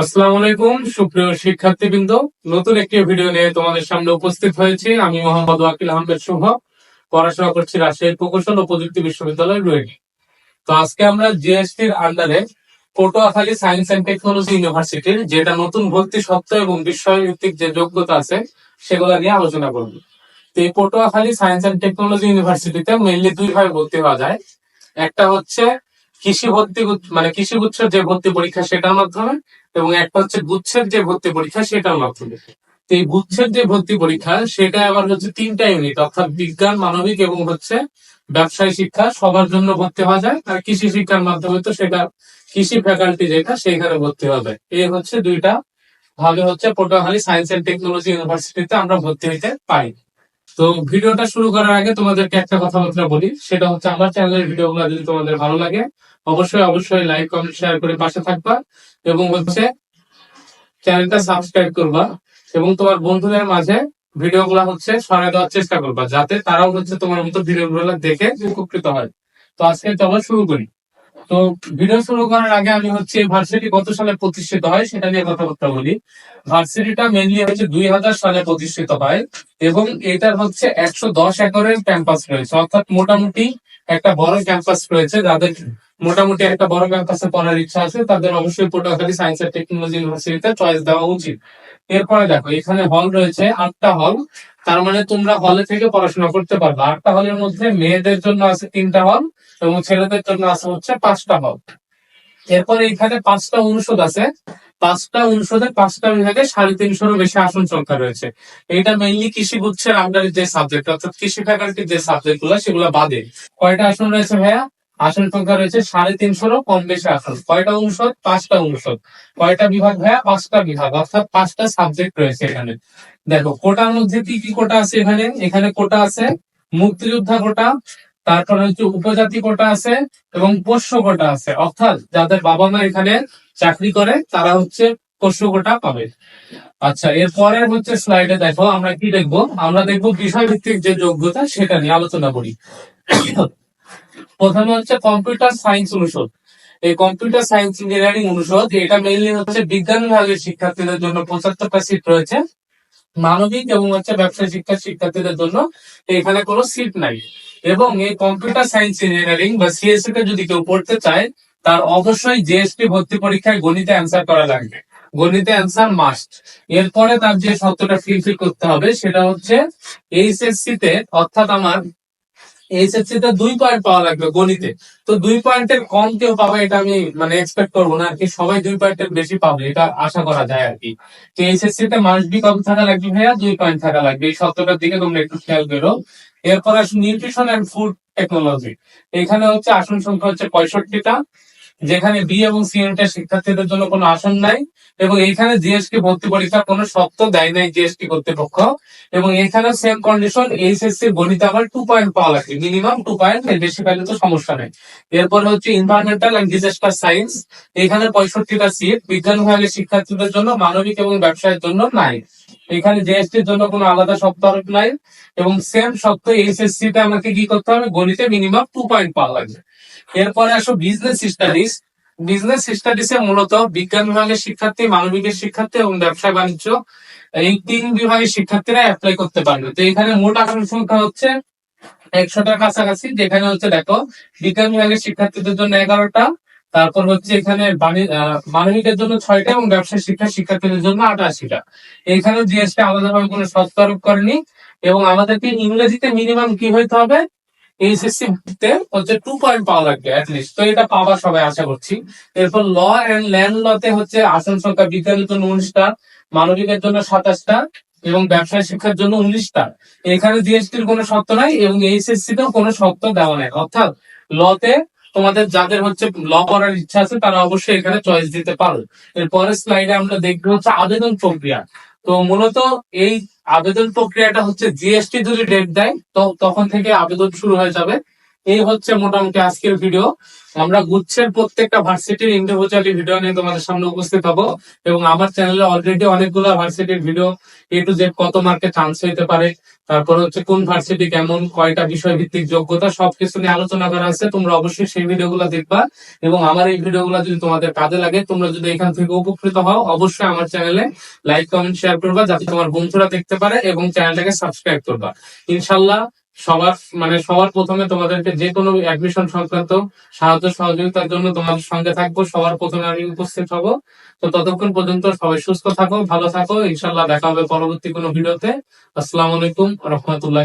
আসসালামু আলাইকুম, সুপ্রিয় শিক্ষার্থীবৃন্দ। নতুন একটি ভিডিও নিয়ে তোমাদের সামনে উপস্থিত হয়েছি। আমি মোহাম্মদ ওয়াকিল আহমেদ শুভ। পড়াশোনা করছি রাজশাহী প্রকৌশল ও প্রযুক্তি বিশ্ববিদ্যালয় রয়েছে তো আজকে আমরা জিএসটির আন্ডারে পটুয়াখালী সায়েন্স অ্যান্ড টেকনোলজি ইউনিভার্সিটির যেটা নতুন ভর্তি সত্ত্ব এবং বিষয় ভিত্তিক যে যোগ্যতা আছে, সেগুলো নিয়ে আলোচনা করব। তো এই পটুয়াখালী সায়েন্স অ্যান্ড টেকনোলজি ইউনিভার্সিটিতে মেইনলি দুই ভাবে ভর্তি হওয়া যায়। একটা হচ্ছে কৃষি ভর্তি মানে কৃষি গুচ্ছের যে ভর্তি পরীক্ষা সেটার মাধ্যমে এবং একটা হচ্ছে গুচ্ছের যে ভর্তি পরীক্ষা সেটার মাধ্যমে তো এই গুচ্ছের যে ভর্তি পরীক্ষা, সেটা আবার হচ্ছে তিনটা ইউনিট অর্থাৎ বিজ্ঞান, মানবিক এবং হচ্ছে ব্যবসায় শিক্ষা, সবার জন্য ভর্তি হওয়া যায়। আর কৃষি শিক্ষার মাধ্যমে তো সেটা কৃষি ফ্যাকাল্টি যেটা সেখানে ভর্তি হওয়া যায়। এই হচ্ছে দুইটা ভাবে হচ্ছে পটুয়াখালী সায়েন্স এন্ড টেকনোলজি ইউনিভার্সিটিতে আমরা ভর্তি হইতে পারি। তো ভিডিওটা শুরু করার আগে তোমাদেরকে একটা কথাবার্তা বলি, সেটা হচ্ছে আমার চ্যানেলের ভিডিও ভিডিওগুলো যদি তোমাদের ভালো লাগে, অবশ্যই অবশ্যই লাইক কমেন্ট শেয়ার করে পাশে থাকবা এবং হচ্ছে চ্যানেলটা সাবস্ক্রাইব করবা এবং তোমার বন্ধুদের মাঝে ভিডিও ভিডিওগুলো হচ্ছে ছড়াই দেওয়ার চেষ্টা করবা, যাতে তারাও হচ্ছে তোমার মতো ভিডিওগুলো দেখে উপকৃত হয়। তো আজকে চলো শুরু করি। তো ভিডিও শুরু করার আগে আমি হচ্ছে ভার্সিটি কত সালে প্রতিষ্ঠিত হয় সেটা নিয়ে কথাবার্তা বলি। ভার্সিটিটা মেনলি হচ্ছে দুই হাজার সালে প্রতিষ্ঠিত হয় এবং এটার হচ্ছে একশো দশ একরের ক্যাম্পাস রয়েছে। অর্থাৎ মোটামুটি একটা বড় ক্যাম্পাস রয়েছে যাদের মোটামুটি একটা বড় ক্যাম্পাসে পড়ার ইচ্ছা আছে, তাদের অবশ্যই পটুয়াখালী সায়েন্স এন্ড টেকনোলজি ইউনিভার্সিটিতে চয়েস দেওয়া উচিত। এরপরে দেখো, এখানে হল রয়েছে, আটটা হল তার মানে তোমরা হলে থেকে পড়াশোনা করতে পারবে। আটটা হলের মধ্যে মেয়েদের জন্য আছে তিনটা হল এবং ছেলেদের জন্য আছে হচ্ছে পাঁচটা হল এরপরে এখানে পাঁচটা অনুষদ আছে। পাঁচটা অনুষদে পাঁচটা বিভাগে সাড়ে তিনশোরও বেশি আসন সংখ্যা রয়েছে। এটা মেইনলি কৃষি গুচ্ছের আন্ডারে যে সাবজেক্ট অর্থাৎ কৃষি ফ্যাকাল্টির যে সাবজেক্টগুলো, সেগুলো বাদে। কয়টা আসন রয়েছে ভাইয়া? আসন সংখ্যা রয়েছে সাড়ে তিনশোরও কম বেশি আসন কয়টা অনুষদ? পাঁচটা অনুষদ। কয়টা বিভাগ ভাইয়া? পাঁচটা বিভাগ। অর্থাৎ পাঁচটা সাবজেক্ট রয়েছে এখানে। দেখো, কোটার মধ্যে কি কি কোটা আছে এখানে? এখানে কোটা আছে মুক্তিযোদ্ধা কোটা, তারপর হচ্ছে উপজাতি কোটা আছে এবং পোষ্য কোটা আছে। অর্থাৎ যাদের বাবা মা এখানে চাকরি করে, তারা হচ্ছে পোষ্য কোটা পাবে। আচ্ছা এরপরে হচ্ছে স্লাইডে দেখো আমরা কি দেখব? আমরা দেখব বিষয় ভিত্তিক যে যোগ্যতা, সেটা নিয়ে আলোচনা করি। প্রথমে হচ্ছে কম্পিউটার সায়েন্স অনুষদ। এই কম্পিউটার সায়েন্স ইঞ্জিনিয়ারিং অনুষদ, এটা মেইনলি হচ্ছে বিজ্ঞান বিভাগের শিক্ষার্থীদের জন্য পঁচাত্তরটা সিট রয়েছে। মানবিক এবং হচ্ছে ব্যবসায় শিক্ষার শিক্ষার্থীদের জন্য এখানে কোনো সিট নাই। এবং এই কম্পিউটার সায়েন্স ইঞ্জিনিয়ারিং বা সিএসসি তে যদি কেউ পড়তে চায়, তার অবশ্যই জিএসটি ভর্তি পরীক্ষায় গণিতে অ্যান্সার করা লাগবে। গণিতে অ্যান্সার মাস্ট এরপরে তার যে শর্তটা ফিলফিল করতে হবে, সেটা হচ্ছে এইচএসসি তে, অর্থাৎ আমার এইচএসসি তে দুই পয়েন্ট পাওয়া লাগবে গণিতে। তো দুই পয়েন্টের কম কেউ পাবে, এটা আমি মানে এক্সপেক্ট করব না আর কি সবাই দুই পয়েন্টের বেশি পাবে, এটা আশা করা যায় আর কি তো এইচএসসি তে মাস্ট বি কম থাকা লাগবে ভাইয়া? দুই পয়েন্ট থাকা লাগবে। এই শর্তটার দিকে তোমরা একটু খেয়াল করো। এরপর আসুন নিউট্রিশন অ্যান্ড ফুড টেকনোলজি এখানে হচ্ছে আসন সংখ্যা হচ্ছে পঁয়ষট্টিটা। যেখানে বি এবং সি ইউনিটের শিক্ষার্থীদের জন্য কোনো আসন নাই, এবং এখানে জিএসটি ভর্তি পরীক্ষা কোনো শর্ত দেয় নাই জিএসটি কর্তৃপক্ষ। এবং এখানে সেম কন্ডিশন এইচএসসি গণিত আবার টু পয়েন্ট পাওয়া লাগবে মিনিমাম টু পয়েন্ট বেশি পাইলে তো সমস্যা নেই। এরপর হচ্ছে ইনভারমেন্টাল অ্যান্ড ডিজাস্টার সায়েন্স এখানে পঁয়ষট্টিটা সিট বিজ্ঞান বিভাগের শিক্ষার্থীদের জন্য, মানবিক এবং ব্যবসায়ের জন্য নাই। এখানে জিএসটির জন্য কোনো আলাদা শর্ত আরোপ নাই, এবং সেম শর্ত এইচএসসি তে আমাকে কি করতে হবে? গণিতে মিনিমাম টু পয়েন্ট পাওয়া লাগবে। এরপরে আসো বিজনেস স্টাডিজ বিজনেস স্টাডিজ এ মূলত বিজ্ঞান বিভাগের শিক্ষার্থী, মানবিকের শিক্ষার্থী এবং ব্যবসা বাণিজ্য, এই তিন বিভাগের শিক্ষার্থীরা অ্যাপ্লাই করতে পারবে। তো এখানে মোট আসন সংখ্যা হচ্ছে একশোটার কাছাকাছি, যেখানে হচ্ছে দেখো বিজ্ঞান বিভাগের শিক্ষার্থীদের জন্য এগারোটা, তারপর হচ্ছে এখানে মানবিকের জন্য ছয়টা এবং ব্যবসায় শিক্ষা শিক্ষার্থীদের জন্য আটাশিটা। এখানে জিএসটি আলাদাভাবে কোনো শর্ত আরোপ করেনি এবং আমাদেরকে ইংরেজিতে মিনিমাম কি হইতে হবে? এইচএসসি তে হচ্ছে টু পয়েন্ট পাওয়া লাগবে অ্যাটলিস্ট তো এটা পাওয়া সবাই আশা করছি। এরপর ল এন্ড ল্যান্ড লতে হচ্ছে আসন সংখ্যা বিজ্ঞানের জন্য উনিশটা, মানবিকের জন্য সাতাশটা, এবং ব্যবসায় শিক্ষার জন্য উনিশটা। এখানে জিএসটির কোনো শর্ত নাই, এবং এইচএসসি তেও কোনো শর্ত দেওয়া নাই। অর্থাৎ লতে তোমাদের যাদের হচ্ছে ল করার ইচ্ছা আছে, তারা অবশ্যই এখানে চয়েস দিতে পারো। এর পরের স্লাইডে আমরা দেখব হচ্ছে আবেদন প্রক্রিয়া। তো মূলত এই আবেদন প্রক্রিয়াটা হচ্ছে জিএসটি যদি ডেট দেয়, তো তখন থেকে আবেদন শুরু হয়ে যাবে। এই হচ্ছে মোটামুটি আজকের ভিডিও আমরা গুচ্ছের প্রত্যেকটা ভার্সিটির ইন্ডিভিজুয়ালি ভিডিও নিয়ে তোমাদের সামনে উপস্থিত হব এবং আমার চ্যানেলে অলরেডি অনেকগুলো ভার্সিটির ভিডিও এ টু জেড কত মার্কে চান্স হইতে পারে তারপর হচ্ছে কোন ভার্সিটি কেমন, কয়টা বিষয় ভিত্তিক যোগ্যতা, সবকিছু নিয়ে আলোচনা করা আছে, তোমরা অবশ্যই সেই ভিডিওগুলো দেখবা। এবং আমার এই ভিডিওগুলো যদি তোমাদের কাজে লাগে, তোমরা যদি এখান থেকে উপকৃত হও, অবশ্যই আমার চ্যানেলে লাইক কমেন্ট শেয়ার করবা, যাতে তোমার বন্ধুরা দেখতে পারে এবং চ্যানেলটাকে সাবস্ক্রাইব করবা। ইনশাল্লাহ সবার মানে সবার প্রথমে তোমাদেরকে যে কোনো অ্যাডমিশন সংক্রান্ত সাহায্য সহযোগিতার জন্য তোমাদের সঙ্গে থাকব, সবার প্রথমে আমি উপস্থিত হব। তো ততক্ষণ পর্যন্ত সবাই সুস্থ থাকো, ভালো থাকো। ইনশাল্লাহ দেখা হবে পরবর্তী কোনো ভিডিওতে। আসসালাম আলাইকুম রহমতুল্লাহ